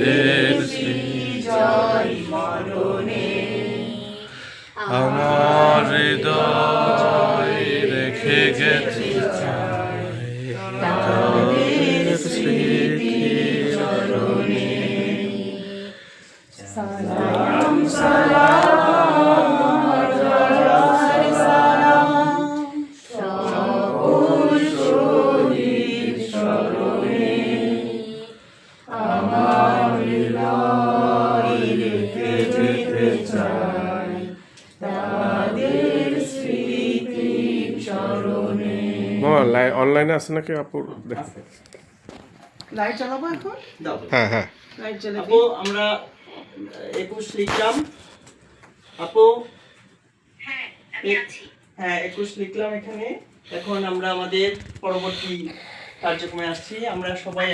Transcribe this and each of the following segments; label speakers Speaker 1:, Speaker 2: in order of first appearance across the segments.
Speaker 1: তাদের জয়
Speaker 2: আমার হৃদয় রেখে গেছে।
Speaker 1: আমার রেখে যেতে চাই তাদের স্মৃতি চরণে
Speaker 2: অনলাইনে আছে নাকি আপুর
Speaker 3: লাইট চালাবো এখন?
Speaker 2: হ্যাঁ হ্যাঁ।
Speaker 3: লাইট চালাবো
Speaker 4: আপু আমরা একুশ লিখলাম। আপু? এ- হ্যাঁ একুশ লিখলাম এখানে। এখন আমরা আমাদের পরবর্তী কার্যক্রমে আসছি। আমরা সবাই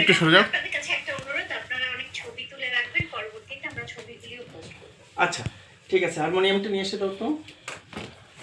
Speaker 2: একটু সরে যাও।
Speaker 4: আচ্ছা ঠিক আছে হারমোনিয়ামটা নিয়ে এসে দাও তো।